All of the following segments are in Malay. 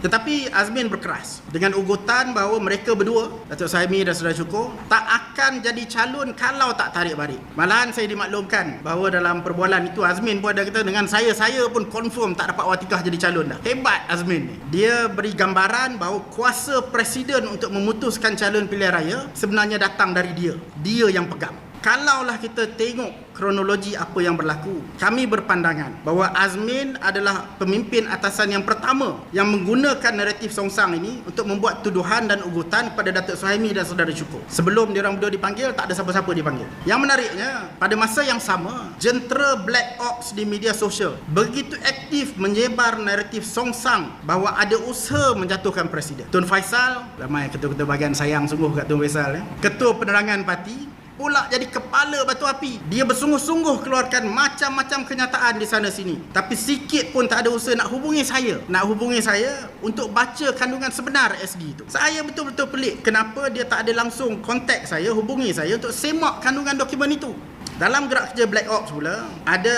Tetapi Azmin berkeras dengan ugutan bahawa mereka berdua, Datuk Saimi dan Saudara Syukur, tak akan jadi calon kalau tak tarik balik. Malahan saya dimaklumkan bahawa dalam perbualan itu Azmin pun ada kata dengan saya, saya pun confirm tak dapat watikah jadi calon dah. Hebat Azmin ni. Dia beri gambaran bahawa kuasa presiden untuk memutuskan calon pilihan raya sebenarnya datang dari dia. Dia yang pegang. Kalaulah kita tengok kronologi apa yang berlaku, kami berpandangan bahawa Azmin adalah pemimpin atasan yang pertama yang menggunakan naratif songsang ini untuk membuat tuduhan dan ugutan kepada Datuk Suhaimi dan Saudara Syukur. Sebelum diorang berdua dipanggil, tak ada siapa-siapa dipanggil. Yang menariknya, pada masa yang sama, jentera Black Ops di media sosial begitu aktif menyebar naratif songsang bahawa ada usaha menjatuhkan Presiden. Tun Faisal, ramai ketua-ketua bahagian sayang sungguh kat Tun Faisal. Eh. Ketua penerangan parti, pula jadi kepala batu api. Dia bersungguh-sungguh keluarkan macam-macam kenyataan di sana sini. Tapi sikit pun tak ada usaha nak hubungi saya. Nak hubungi saya untuk baca kandungan sebenar SG itu. Saya betul-betul pelik kenapa dia tak ada langsung kontak saya, hubungi saya untuk semak kandungan dokumen itu. Dalam gerak kerja Black Ops pula, ada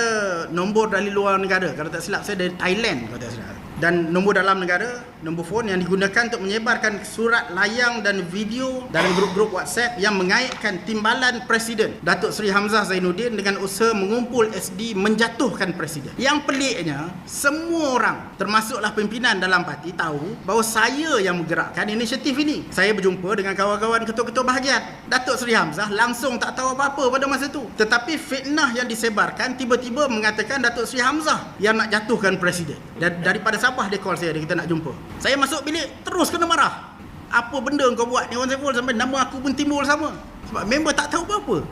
nombor dari luar negara. Kalau tak silap saya dari Thailand kalau tak silap dan nombor dalam negara, nombor phone yang digunakan untuk menyebarkan surat layang dan video dalam grup-grup WhatsApp yang mengaitkan timbalan Presiden Datuk Seri Hamzah Zainuddin dengan usaha mengumpul SD menjatuhkan Presiden. Yang peliknya, semua orang termasuklah pimpinan dalam parti tahu bahawa saya yang menggerakkan inisiatif ini. Saya berjumpa dengan kawan-kawan ketua-ketua bahagian. Datuk Seri Hamzah langsung tak tahu apa-apa pada masa itu. Tetapi fitnah yang disebarkan tiba-tiba mengatakan Datuk Seri Hamzah yang nak jatuhkan Presiden. Dan daripada Sabah dia call saya dia kita nak jumpa. Saya masuk bilik terus kena marah. Apa benda kau buat ni Wan Saiful sampai nama aku pun timbul sama. Sebab member tak tahu apa-apa.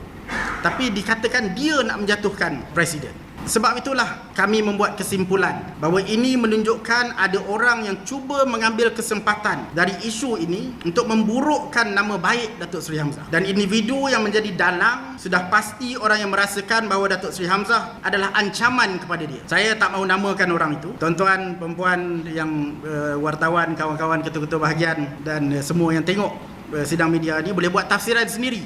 Tapi dikatakan dia nak menjatuhkan presiden. Sebab itulah kami membuat kesimpulan bahawa ini menunjukkan ada orang yang cuba mengambil kesempatan dari isu ini untuk memburukkan nama baik Datuk Seri Hamzah. Dan individu yang menjadi dalang sudah pasti orang yang merasakan bahawa Datuk Seri Hamzah adalah ancaman kepada dia. Saya tak mahu namakan orang itu. Tuan-tuan, perempuan yang uh, wartawan, kawan-kawan ketua-ketua bahagian dan uh, semua yang tengok uh, sidang media ini boleh buat tafsiran sendiri.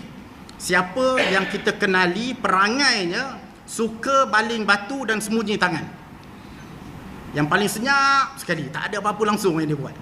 Siapa yang kita kenali perangainya suka baling batu dan sembunyi tangan. Yang paling senyap sekali, tak ada apa-apa langsung yang dia buat.